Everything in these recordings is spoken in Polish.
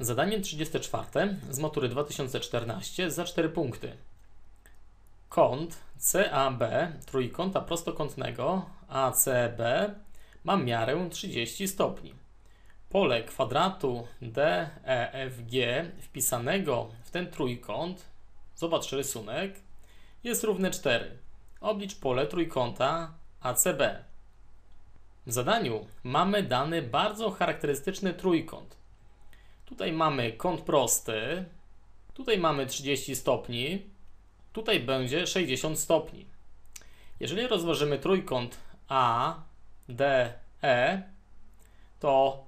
Zadanie 34 z matury 2014 za 4 punkty. Kąt CAB trójkąta prostokątnego ACB ma miarę 30 stopni. Pole kwadratu DEFG wpisanego w ten trójkąt, zobacz rysunek, jest równe 4. Oblicz pole trójkąta ACB. W zadaniu mamy dany bardzo charakterystyczny trójkąt. Tutaj mamy kąt prosty, tutaj mamy 30 stopni, tutaj będzie 60 stopni. Jeżeli rozłożymy trójkąt A, D, E, to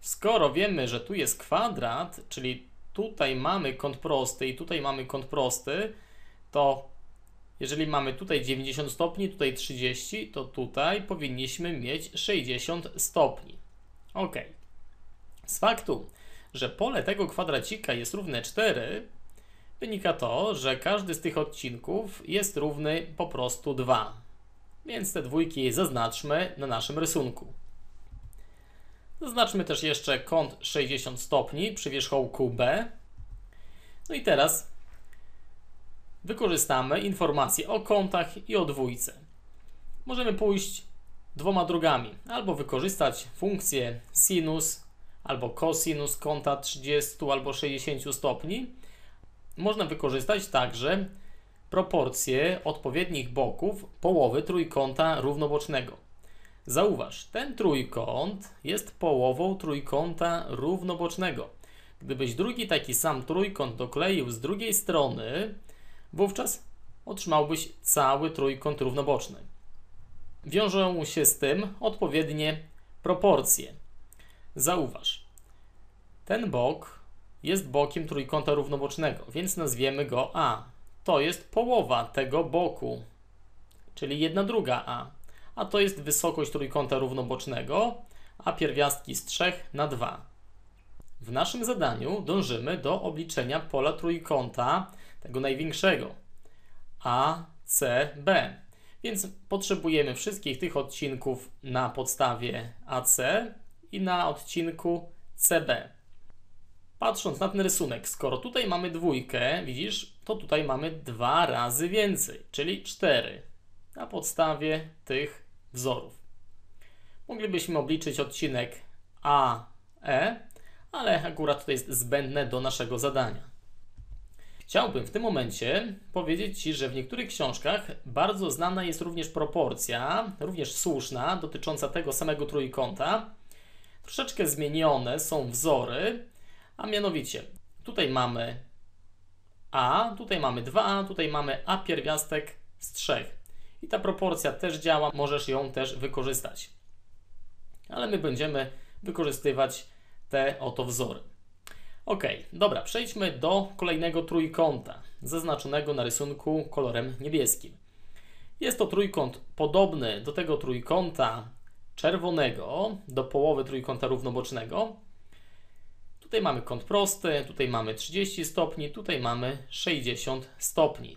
skoro wiemy, że tu jest kwadrat, czyli tutaj mamy kąt prosty i tutaj mamy kąt prosty, to jeżeli mamy tutaj 90 stopni, tutaj 30, to tutaj powinniśmy mieć 60 stopni. Ok. Z faktu, że pole tego kwadracika jest równe 4, wynika to, że każdy z tych odcinków jest równy po prostu 2. Więc te dwójki zaznaczmy na naszym rysunku. Zaznaczmy też jeszcze kąt 60 stopni przy wierzchołku B. No i teraz wykorzystamy informacje o kątach i o dwójce. Możemy pójść dwoma drogami. Albo wykorzystać funkcję sinus albo cosinus kąta 30 albo 60 stopni. Można wykorzystać także proporcje odpowiednich boków połowy trójkąta równobocznego. Zauważ, ten trójkąt jest połową trójkąta równobocznego. Gdybyś drugi taki sam trójkąt dokleił z drugiej strony, wówczas otrzymałbyś cały trójkąt równoboczny. Wiążą się z tym odpowiednie proporcje. Zauważ, ten bok jest bokiem trójkąta równobocznego, więc nazwiemy go A. To jest połowa tego boku, czyli jedna druga A. A to jest wysokość trójkąta równobocznego, a pierwiastki z 3 na 2. W naszym zadaniu dążymy do obliczenia pola trójkąta, tego największego, ACB. Więc potrzebujemy wszystkich tych odcinków na podstawie AC i na odcinku CB. Patrząc na ten rysunek, skoro tutaj mamy dwójkę, widzisz, to tutaj mamy dwa razy więcej, czyli 4 na podstawie tych wzorów. Moglibyśmy obliczyć odcinek AE, ale akurat to jest zbędne do naszego zadania. Chciałbym w tym momencie powiedzieć Ci, że w niektórych książkach bardzo znana jest również proporcja, również słuszna, dotycząca tego samego trójkąta. Troszeczkę zmienione są wzory, a mianowicie tutaj mamy A, tutaj mamy 2A, tutaj mamy A pierwiastek z 3. I ta proporcja też działa, możesz ją też wykorzystać. Ale my będziemy wykorzystywać te oto wzory. Ok, dobra, przejdźmy do kolejnego trójkąta, zaznaczonego na rysunku kolorem niebieskim. Jest to trójkąt podobny do tego trójkąta czerwonego, do połowy trójkąta równobocznego. Tutaj mamy kąt prosty, tutaj mamy 30 stopni, tutaj mamy 60 stopni.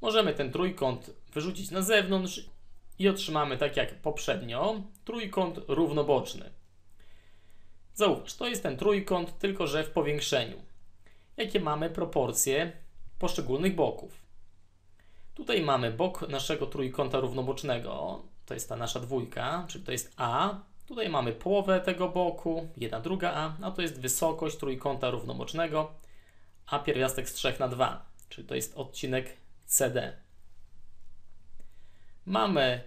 Możemy ten trójkąt wyrzucić na zewnątrz i otrzymamy, tak jak poprzednio, trójkąt równoboczny. Zauważ, to jest ten trójkąt, tylko że w powiększeniu. Jakie mamy proporcje poszczególnych boków? Tutaj mamy bok naszego trójkąta równobocznego, to jest ta nasza dwójka, czyli to jest A. Tutaj mamy połowę tego boku, jedna druga A, a to jest wysokość trójkąta równobocznego, a pierwiastek z 3 na 2, czyli to jest odcinek CD. Mamy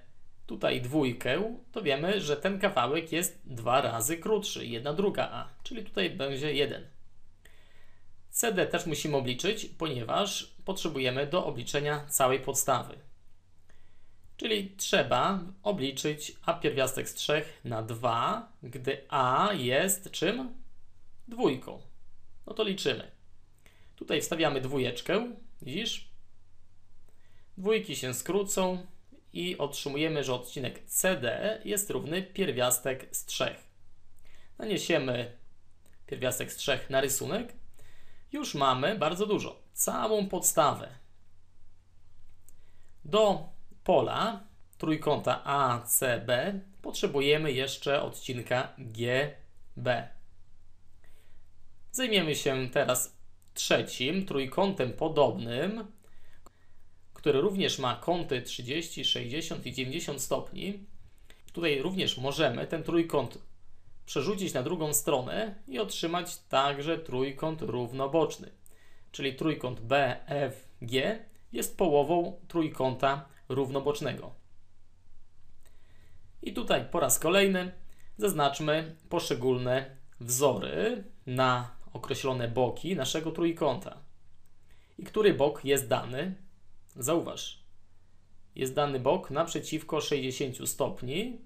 tutaj dwójkę, to wiemy, że ten kawałek jest dwa razy krótszy, jedna druga A, czyli tutaj będzie 1. CD też musimy obliczyć, ponieważ potrzebujemy do obliczenia całej podstawy. Czyli trzeba obliczyć A pierwiastek z 3 na 2, gdy A jest czym? Dwójką. No to liczymy. Tutaj wstawiamy dwójeczkę, widzisz? Dwójki się skrócą, i otrzymujemy, że odcinek CD jest równy pierwiastek z 3. Naniesiemy pierwiastek z 3 na rysunek. Już mamy bardzo dużo, całą podstawę. Do pola trójkąta ACB potrzebujemy jeszcze odcinka GB. Zajmiemy się teraz trzecim trójkątem podobnym, który również ma kąty 30, 60 i 90 stopni. Tutaj również możemy ten trójkąt przerzucić na drugą stronę i otrzymać także trójkąt równoboczny. Czyli trójkąt BFG jest połową trójkąta równobocznego. I tutaj po raz kolejny zaznaczmy poszczególne wzory na określone boki naszego trójkąta. I który bok jest dany? Zauważ. Jest dany bok naprzeciwko 60 stopni,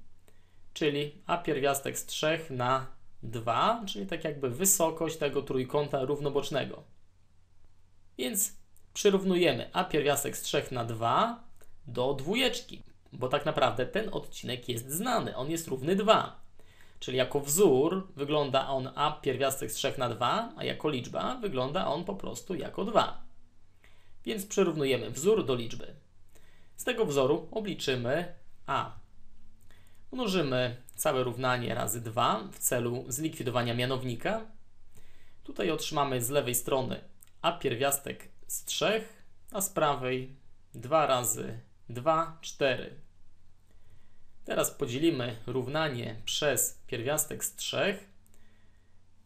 czyli a pierwiastek z 3 na 2, czyli tak jakby wysokość tego trójkąta równobocznego. Więc przyrównujemy a pierwiastek z 3 na 2 do dwójeczki, bo tak naprawdę ten odcinek jest znany, on jest równy 2. Czyli jako wzór wygląda on a pierwiastek z 3 na 2, a jako liczba wygląda on po prostu jako 2. Więc przyrównujemy wzór do liczby. Z tego wzoru obliczymy a. Mnożymy całe równanie razy 2 w celu zlikwidowania mianownika. Tutaj otrzymamy z lewej strony a pierwiastek z 3, a z prawej 2 razy 2, 4. Teraz podzielimy równanie przez pierwiastek z 3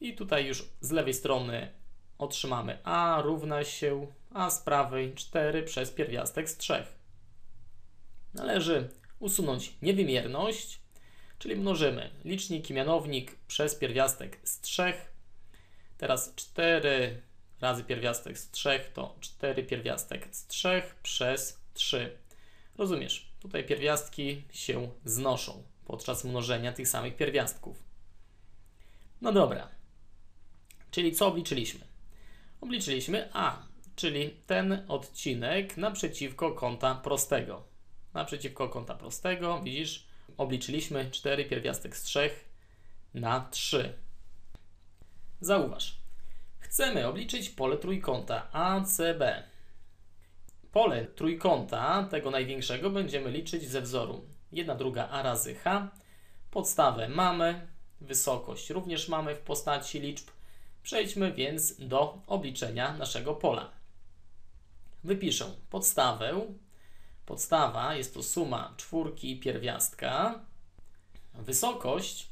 i tutaj już z lewej strony otrzymamy a równa się a z prawej 4 przez pierwiastek z 3. Należy usunąć niewymierność, czyli mnożymy licznik i mianownik przez pierwiastek z 3. Teraz 4 razy pierwiastek z 3 to 4 pierwiastek z 3 przez 3. Rozumiesz? Tutaj pierwiastki się znoszą podczas mnożenia tych samych pierwiastków. No dobra. Czyli co obliczyliśmy? Obliczyliśmy A, czyli ten odcinek naprzeciwko kąta prostego. Naprzeciwko kąta prostego, widzisz, obliczyliśmy 4 pierwiastek z 3 na 3. Zauważ, chcemy obliczyć pole trójkąta ACB. Pole trójkąta, tego największego, będziemy liczyć ze wzoru 1 druga a razy h. Podstawę mamy, wysokość również mamy w postaci liczb. Przejdźmy więc do obliczenia naszego pola. Wypiszę podstawę. Podstawa jest to suma czwórki i pierwiastka. Wysokość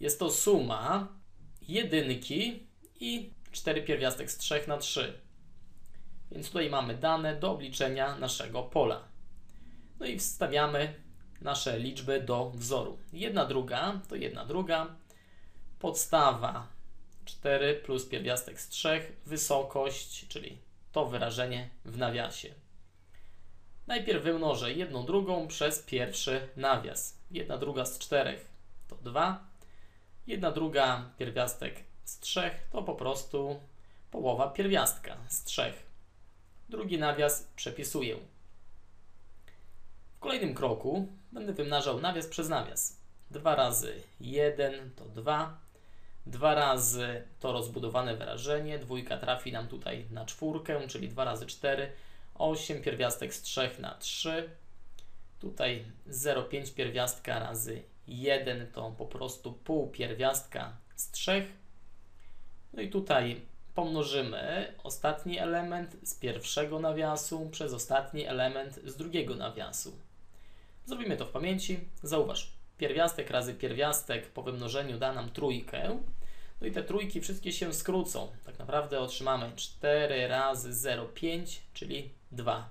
jest to suma jedynki i 4 pierwiastek z 3 na 3. Więc tutaj mamy dane do obliczenia naszego pola. No i wstawiamy nasze liczby do wzoru. Jedna druga to jedna druga. Podstawa 4 plus pierwiastek z 3, wysokość, czyli to wyrażenie w nawiasie. Najpierw wymnożę jedną drugą przez pierwszy nawias. Jedna druga z 4 to 2. Jedna druga pierwiastek z 3 to po prostu połowa pierwiastka z 3. Drugi nawias przepisuję. W kolejnym kroku będę wymnażał nawias przez nawias. 2 razy 1 to 2. 2 razy to rozbudowane wyrażenie. Dwójka trafi nam tutaj na czwórkę, czyli 2 razy 4. 8 pierwiastek z 3 na 3. Tutaj 0,5 pierwiastka razy 1 to po prostu pół pierwiastka z 3. No i tutaj pomnożymy ostatni element z pierwszego nawiasu przez ostatni element z drugiego nawiasu. Zrobimy to w pamięci. Zauważ, pierwiastek razy pierwiastek po wymnożeniu da nam trójkę. No i te trójki wszystkie się skrócą. Tak naprawdę otrzymamy 4 razy 0,5, czyli 2.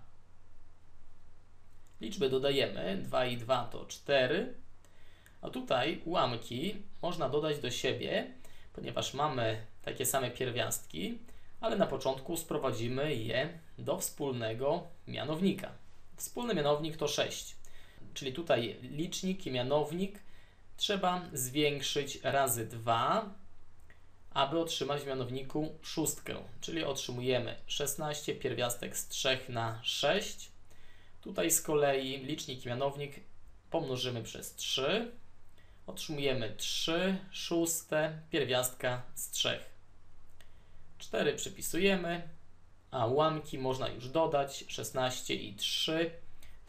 Liczby dodajemy. 2 i 2 to 4. A tutaj ułamki można dodać do siebie, ponieważ mamy takie same pierwiastki, ale na początku sprowadzimy je do wspólnego mianownika. Wspólny mianownik to 6, czyli tutaj licznik i mianownik trzeba zwiększyć razy 2, aby otrzymać w mianowniku szóstkę, czyli otrzymujemy 16 pierwiastek z 3 na 6. Tutaj z kolei licznik i mianownik pomnożymy przez 3. Otrzymujemy 3 szóste pierwiastka z 3. 4 przypisujemy, a ułamki można już dodać. 16 i 3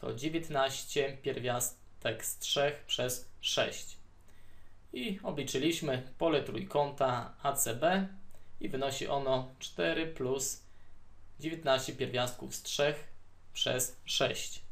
to 19 pierwiastek z 3 przez 6. I obliczyliśmy pole trójkąta ACB i wynosi ono 4 plus 19 pierwiastków z 3 przez 6.